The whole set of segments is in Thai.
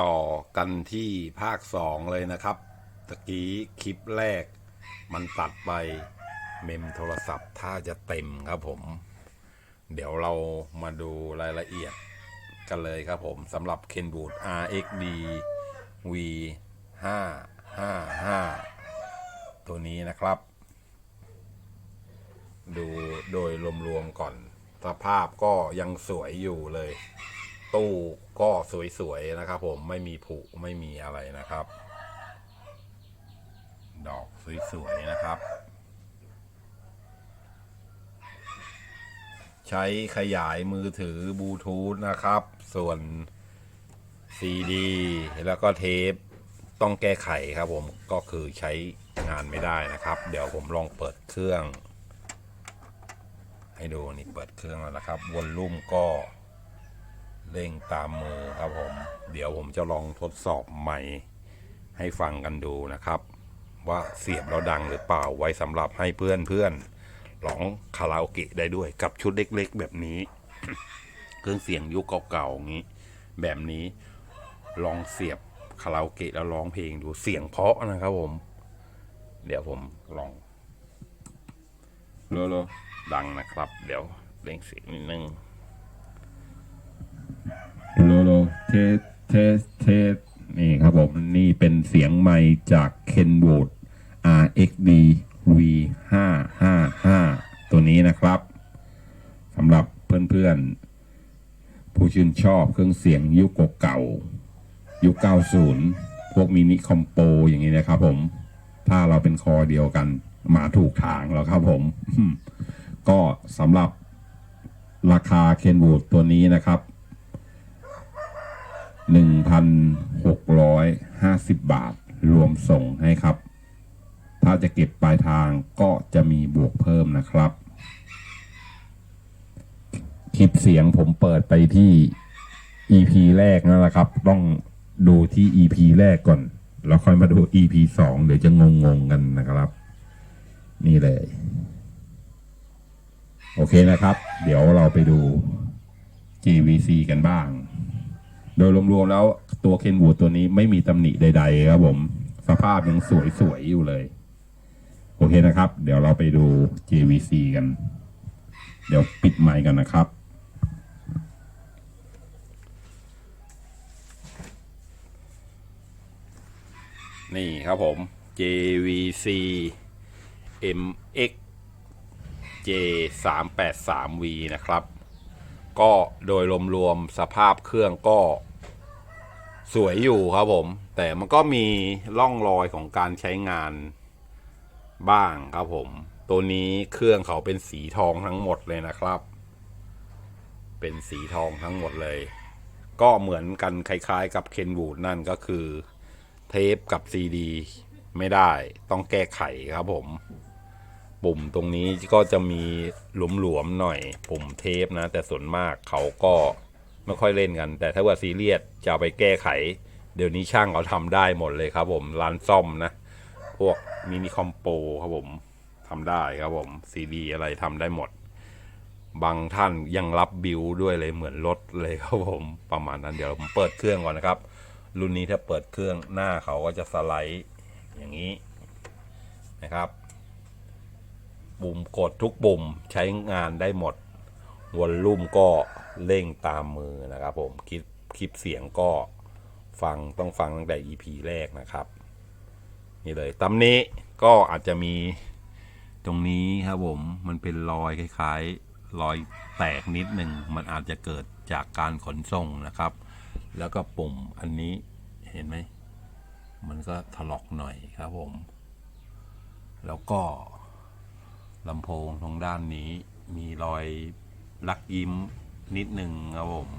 ต่อกันที่ภาคสองเลยนะครับตะกี้คลิปแรก มันตัดไปเมมโทรศัพท์ถ้าจะเต็มครับผม เดี๋ยวเรามาดูรายละเอียดกันเลยครับผมสำหรับ Kenwood RXD V 5 5 5ตัวนี้นะครับ ดูโดยรวมๆก่อน สภาพก็ยังสวยอยู่เลย ตู้ก็สวยๆนะครับ ผมไม่มีผุไม่มีอะไรนะครับ ดอกสวยๆนะครับ ใช้ขยายมือถือบลูทูธนะครับ ส่วนซีดีแล้วก็เทปต้องแก้ไขครับผมก็คือใช้งานไม่ได้นะครับ เดี๋ยวผมลองเปิดเครื่อง ให้ดูนี่เปิดเครื่องแล้วนะครับวอลลุ่มก็ เร่งตามมือครับผม เดี๋ยวผมจะลองทดสอบใหม่ให้ฟังกันดูนะครับ ว่าเสียบแล้วดังหรือเปล่าไว้สำหรับให้เพื่อนเพื่อนๆร้องคาราโอเกะได้ด้วยกับชุดเล็กๆ แบบนี้ เครื่องเสียงยุคเก่าๆอย่างนี้ แบบนี้ลองเสียบคาราโอเกะแล้วร้องเพลงดูเสียงเพราะนะครับผม เดี๋ยวผมลองโลโลดังนะครับ เดี๋ยวเร่งเสียงนิดนึง โลโลเทสเทสเทสนี่ครับผม นี่เป็นเสียงไมค์จาก Kenwood RXD V 5 5 5 ตัวนี้นะครับสำหรับเพื่อนๆ ผู้ชื่นชอบเครื่องเสียงยุคเก่ายุค 90 พวกมินิคอมโปอย่างนี้นะครับผม ถ้าเราเป็นคอเดียวกันมาถูกทางแล้วครับผม ก็สำหรับราคาเคนวูดตัวนี้นะครับ 1,650 บาท รวมส่งให้ครับ ถ้าจะเก็บปลายทางก็จะมีบวกเพิ่มนะครับ คลิปเสียงผมเปิดไปที่ EP แรกนั่นแหละครับ ต้องดูที่ EP แรกก่อน แล้วค่อยมาดู EP สองเดี๋ยวจะงงๆกันนะครับ นี่เลย โอเคนะครับ เดี๋ยวเราไปดู GVC กันบ้าง โดยรวมๆแล้วตัวเคนวูดตัวนี้ไม่มีตำหนิใด ๆ ครับผม สภาพยังสวยๆอยู่เลย โอเคนะครับ เดี๋ยวเราไปดู JVC กัน เดี๋ยวปิดไมค์กันนะครับนี่ครับผม JVC MX J 3 8 3 V นะครับ ก็โดยรวมๆสภาพเครื่องก็สวยอยู่ครับผม แต่มันก็มีร่องรอยของการใช้งานบ้างครับผม ตัวนี้เครื่องเขาเป็นสีทองทั้งหมดเลยนะครับ เป็นสีทองทั้งหมดเลย ก็เหมือนกันคล้ายๆกับเคนวูดนั่นก็คือ เทปกับซีดี ไม่ได้ต้องแก้ไขครับผม ปุ่มตรงนี้ก็จะมีหลวมๆหน่อยปุ่มเทปนะ แต่ส่วนมากเขาก็ไม่ค่อยเล่นกัน แต่ถ้าว่าซีเรียสจะไปแก้ไข เดี๋ยวนี้ช่างเขาทำได้หมดเลยครับผมร้านซ่อมนะ พวกมินิคอมโปครับผมทำได้ครับผมซีดีอะไรทำได้หมด บางท่านยังรับบิวด้วยเลยเหมือนรถเลยครับผมประมาณนั้นเดี๋ยวผมเปิดเครื่องก่อนนะครับ รุ่นนี้ถ้าเปิดเครื่องหน้าเขาก็จะสไลด์อย่างนี้นะครับ ปุ่มกดทุกปุ่มใช้งานได้หมดวอลลุ่มก็เร่งตามมือนะครับผมคลิปคลิปเสียงก็ฟังต้องฟังตั้งแต่ EP แรกนะครับ นี่เลยตำนี้ก็อาจจะมีตรงนี้ครับผมมันเป็นรอยคล้ายๆ รอยแตกนิดหนึ่งมันอาจจะเกิดจากการขนส่งนะครับ แล้วก็ปุ่มอันนี้เห็นไหม มันก็ถลอกหน่อยครับผม แล้วก็ ลำโพงตรงด้านนี้มีรอยลักยิ้มนิดหนึ่งครับผม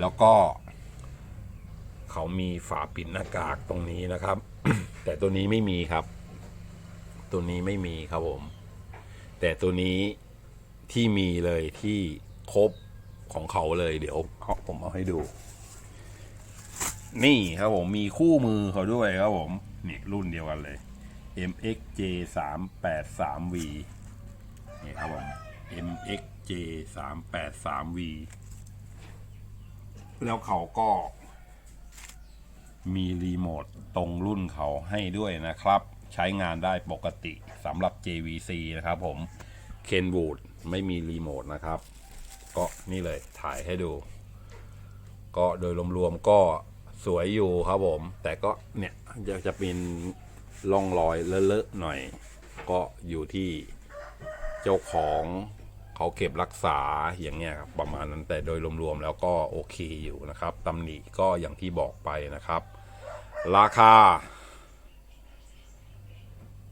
แล้วก็ เขามีฝาปิดหน้ากากตรงนี้นะครับ แต่ตัวนี้ไม่มีครับ ตัวนี้ไม่มีครับผม แต่ตัวนี้ที่มีเลยที่ครบของเขาเลยเดี๋ยวเอาผมเอาให้ดู นี่ครับผมมีคู่มือเขาด้วยครับผม นี่รุ่นเดียวกันเลย MXJ 3 8 3 V นี่ครับผม MXJ 3 8 3 V แล้วเขาก็มีรีโมทตรงรุ่นเขาให้ด้วยนะครับ ใช้งานได้ปกติสำหรับ JVC นะครับผมเคนบูดไม่มีรีโมทนะครับ ก็นี่เลยถ่ายให้ดู ก็โดยรวมๆก็สวยอยู่ครับผม แต่ก็เนี่ยอยากจะเป็น ร่องรอยเลอะๆหน่อย ก็อยู่ที่เจ้าของเขาเก็บรักษาอย่างเงี้ยครับประมาณนั้นแต่โดยรวมๆแล้วก็โอเคอยู่นะครับตำหนิก็อย่างที่บอกไปนะครับ ราคา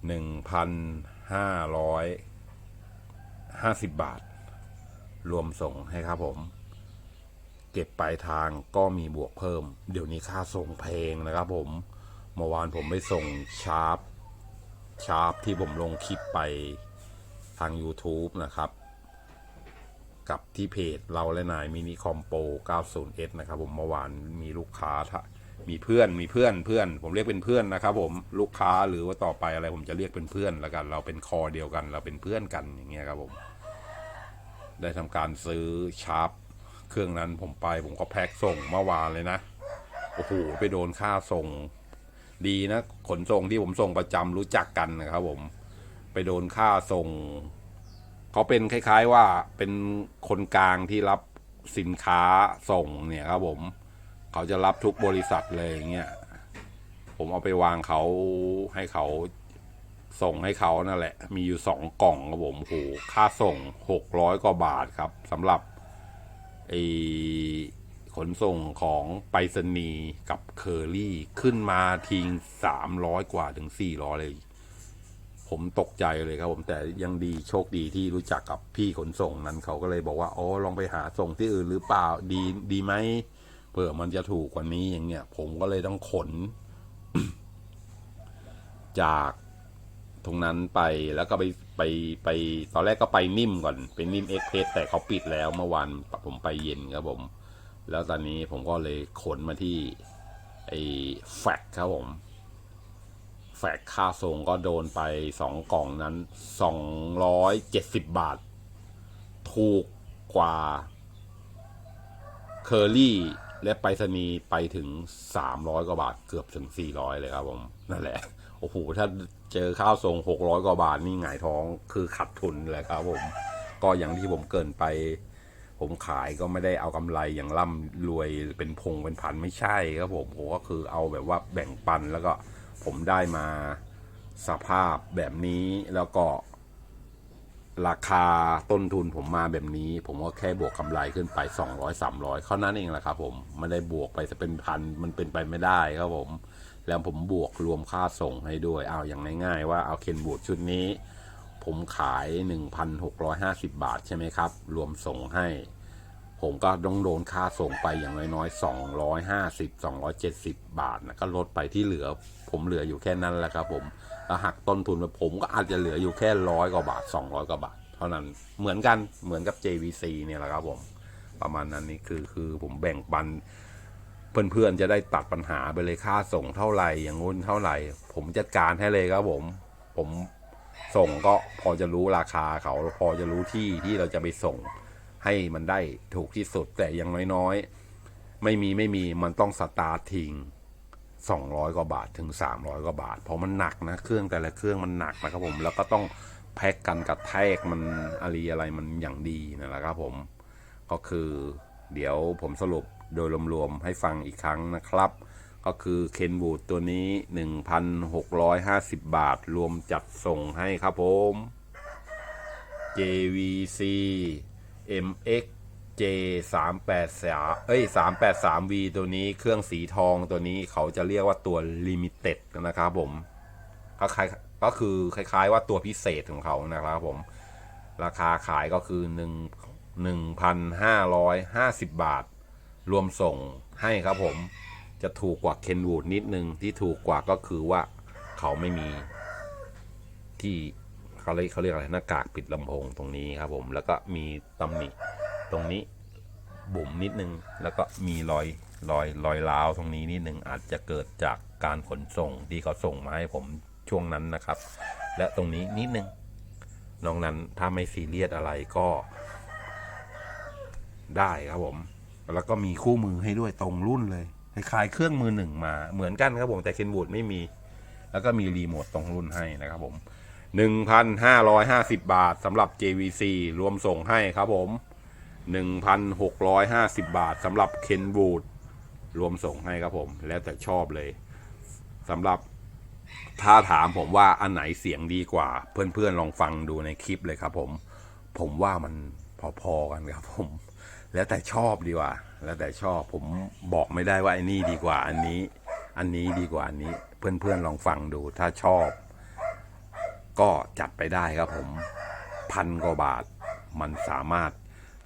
1,550 บาท รวมส่งให้ครับผมเก็บปลายทางก็มีบวกเพิ่ม เดี๋ยวนี้ค่าส่งเพลงนะครับผม เมื่อวานผมไปส่งชาร์ปชาร์ปที่ผมลงคลิปไปทาง YouTube นะครับ กับที่เพจเราและนายมินิคอมโป 90S นะครับผมเมื่อวานมีลูกค้ามีเพื่อนมีเพื่อนเพื่อน ผมเรียกเป็นเพื่อนนะครับ ผมลูกค้าหรือว่าต่อไปอะไรผมจะเรียกเป็นเพื่อนแล้วกัน เราเป็นคอเดียวกัน เราเป็นเพื่อนกันอย่างเงี้ยครับผม ได้ทำการซื้อชาร์ปเครื่องนั้นผมไปผมก็แพ็คส่งเมื่อวานเลยนะโอ้โหไปโดนค่าส่ง ดีนะ ขนส่งที่ผมส่งประจำรู้จักกันนะครับผมไปโดนค่าส่ง เขาเป็นคล้าย ๆว่าเป็นคนกลางที่รับสินค้าส่งเนี่ยครับผม เขาจะรับทุกบริษัทเลยอย่างเงี้ยผมเอาไปวางเขาให้เขาส่งให้เขานั่นแหละ มีอยู่สองกล่องครับผมโอ้โหค่าส่งหกร้อยกว่าบาทครับสำหรับไอ ขนส่งของไปรษณีย์กับเคอรี่ขึ้นมาทิ้งสามร้อยกว่าถึงสี่ร้อยเลย ผมตกใจเลยครับผมแต่ยังดีโชคดีที่รู้จักกับพี่ขนส่งนั้นเขาก็เลยบอกว่าอ๋อลองไปหาส่งที่อื่นหรือเปล่าดีดีไหมเผื่อมันจะถูกกว่านี้อย่างเงี้ย ผมก็เลยต้องขน จากตรงนั้นไปแล้วก็ไปไปไปตอนแรกก็ไปนิ่มก่อนเป็นนิ่มเอ็กเพสแต่เขาปิดแล้วเมื่อวานผมไปเย็นครับผม แล้วตอนนี้ผมก็เลยขนมาที่ไอ้แฟกครับผม แฟกค่าส่งก็โดนไปสองกล่องนั้นสองร้อยเจ็ดสิบบาท ถูกกว่าเคอรี่และไปรษณีย์ไปถึงสามร้อยกว่าบาทเกือบถึงสี่ร้อยเลยครับผม นั่นแหละ โอ้โห ถ้าเจอข้าวส่งหกร้อยกว่าบาทนี่หงายท้องคือขัดทุนเลยครับผม ก็อย่างที่ผมเกินไป ผมขายก็ไม่ได้เอากำไรอย่างร่ำรวยเป็นพงเป็นพันไม่ใช่ครับผมผมก็คือเอาแบบว่าแบ่งปันแล้วก็ผมได้มาสภาพแบบนี้แล้วก็ ราคาต้นทุนผมมาแบบนี้ ผมก็แค่บวกกำไรขึ้นไป 200 300เท่านั้นเองแหละครับผมไม่ได้บวกไปจะเป็นพันมันเป็นไปไม่ได้ครับผม แล้วผมบวกรวมค่าส่งให้ด้วยเอาอย่างง่ายๆว่าเอาเคนบูดชุดนี้ ผมขาย 1,650 บาทใช่ไหมครับ รวมส่งให้ ผมก็ต้องโดนค่าส่งไปอย่างน้อยๆ 250 270 บาทนะก็ลดไปที่เหลือ ผมเหลืออยู่แค่นั้นแหละครับผมแล้วหักต้นทุนไปผมก็อาจจะเหลืออยู่แค่ร้อยกว่าบาท 200 กว่าบาท เท่านั้นเหมือนกันเหมือนกับ JVC เนี่ยแหละครับผมประมาณนั้นนี่คือคือผมแบ่งปันเพื่อนๆจะได้ตัดปัญหาไปเลยค่าส่งเท่าไหร่อย่างงู้นเท่าไหร่ ผมจัดการให้เลยครับผม ผม ส่งก็พอจะรู้ราคาเขาพอจะรู้ที่ที่เราจะไปส่งให้มันได้ถูกที่สุดแต่ย่างน้อยๆ ไม่มีไม่มีมันต้องสตาร์ททิ้งสองร้อยกว่าบาทถึงสามร้อยกว่าบาท เพราะมันหนักนะเครื่องแต่ละเครื่องมันหนักนะครับผมแล้วก็ต้องแพ็กกันกระแทกมันอะไรอะไรมันอย่างดีนั่แหละครับผมก็คือเดี๋ยวผมสรุปโดยรวมๆให้ฟังอีกครั้งนะครับ ก็คือเคนบูดตัวนี้ 1,650 บาท รวมจัดส่งให้ครับผม JVC MX J 3 8 3เอ้ย383 V ตัวนี้เครื่องสีทองตัวนี้เขาจะเรียกว่าตัว Limited นะครับผมก็คล้ายก็คือคล้ายๆว่าตัวพิเศษของเขานะครับผม ราคาขายก็คือ 1 1,550 บาท รวมส่งให้ครับผม จะถูกกว่าเคนวูดนิดนึงที่ถูกกว่าก็คือว่าเขาไม่มีที่เขาเรียกเขาเรียกอะไรหน้ากากปิดลำโพงตรงนี้ครับผมแล้วก็มีตำหนิตรงนี้บุ๋มนิดนึง แล้วก็มีรอยรอยรอยร้าวตรงนี้นิดนึงอาจจะเกิดจากการขนส่งที่เขาส่งมาให้ผมช่วงนั้นนะครับ และตรงนี้นิดนึงน้อกนั้นถ้าไม่ซีเรียสอะไรก็ ได้ครับผม แล้วก็มีคู่มือให้ด้วยตรงรุ่นเลย คล้ายๆเครื่องมือหนึ่งมาเหมือนกันครับผมแต่เคนวูดไม่มี แล้วก็มีรีโมทตรงรุ่นให้นะครับผม 1,550 บาทสำหรับ JVC รวมส่งให้ครับผม 1,650 บาทสำหรับ Kenwood รวมส่งให้ครับผม แล้วแต่ชอบเลยสำหรับถ้าถามผมว่าอันไหนเสียงดีกว่า เพื่อนๆลองฟังดูในคลิปเลยครับผม ผมว่ามันพอๆกันครับผม แล้วแต่ชอบดีกว่า แล้วแต่ชอบผมบอกไม่ได้ว่าไอ้นี่ดีกว่าอันนี้ อันนี้ดีกว่าอันนี้ เพื่อนๆลองฟังดูถ้าชอบ ก็จัดไปได้ครับผมพันกว่าบาท มันสามารถ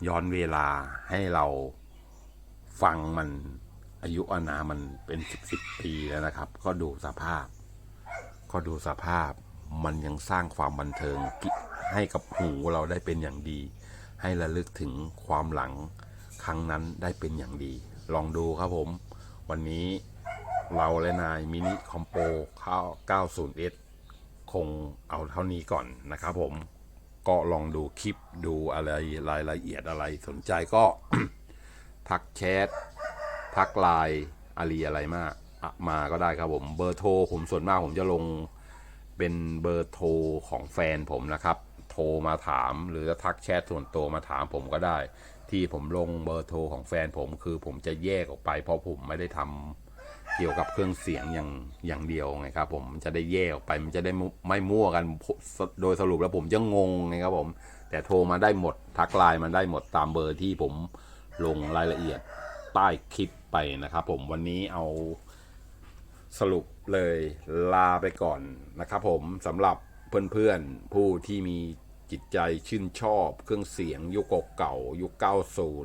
ย้อนเวลาให้เราฟังมันอายุอานามันเป็นสิบสิบปีแล้วนะครับ ก็ดูสภาพ ก็ดูสภาพ มันยังสร้างความบันเทิงให้กับหูเราได้เป็นอย่างดี ให้ระลึกถึงความหลัง รั้งนั้นได้เป็นอย่างดี ลองดูครับผม วันนี้เราและนายมินิคอมโปข้าว 90S คงเอาเท่านี้ก่อนนะครับผม ก็ลองดูคลิปดูอะไรรายละเอียดอะไรสนใจก็ทักแชททักไลน์อะไรอะไรมากมาก็ได้ครับผมเบอร์โทรผมส่วนมากผมจะลงเป็นเบอร์โทรของแฟนผมนะครับ รมาถาม หรือจะทักแชทส่วนตัวมาถามผมก็ได้ ที่ผมลงเบอร์โทรของแฟนผมคือผมจะแยกออกไป เพราะผมไม่ได้ทำเกี่ยวกับเครื่องเสียงอย่างอย่างเดียวไงครับผมจะได้แยกออกไปมันจะได้ไม่ไม่มั่วกันโดยสรุปแล้วผมจะงงไงครับผม แต่โทรมาได้หมดทักไลน์มันได้หมดตามเบอร์ที่ผมลงรายละเอียดใต้คลิปไปนะครับ ผมวันนี้เอาสรุปเลยลาไปก่อนนะครับผมสำหรับเพื่อนๆผู้ที่มี จิตใจชื่นชอบเครื่องเสียงยุคเก่ายุค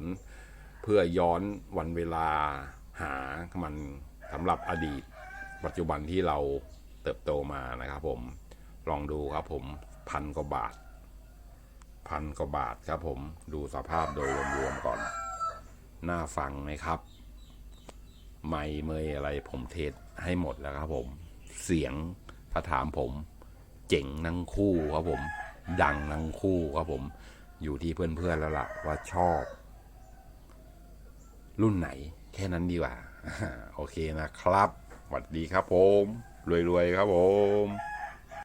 90 เพื่อย้อนวันเวลาหามันสำหรับอดีต ปัจจุบันที่เราเติบโตมานะครับผมลองดูครับผมพันกว่าบาท พันกว่าบาทครับผมดูสภาพโดยรวมๆก่อน น่าฟังไหมครับ ไม่เมยอะไรผมเทสให้หมดแล้วครับผม เสียงถ้าถามผม เจ๋งทั้งคู่ครับผม ดังทั้งคู่ครับผมอยู่ที่เพื่อนๆแล้วล่ะว่าชอบ รุ่นไหนแค่นั้นดีกว่า โอเคนะครับ สวัสดีครับผม รวยๆ ครับผม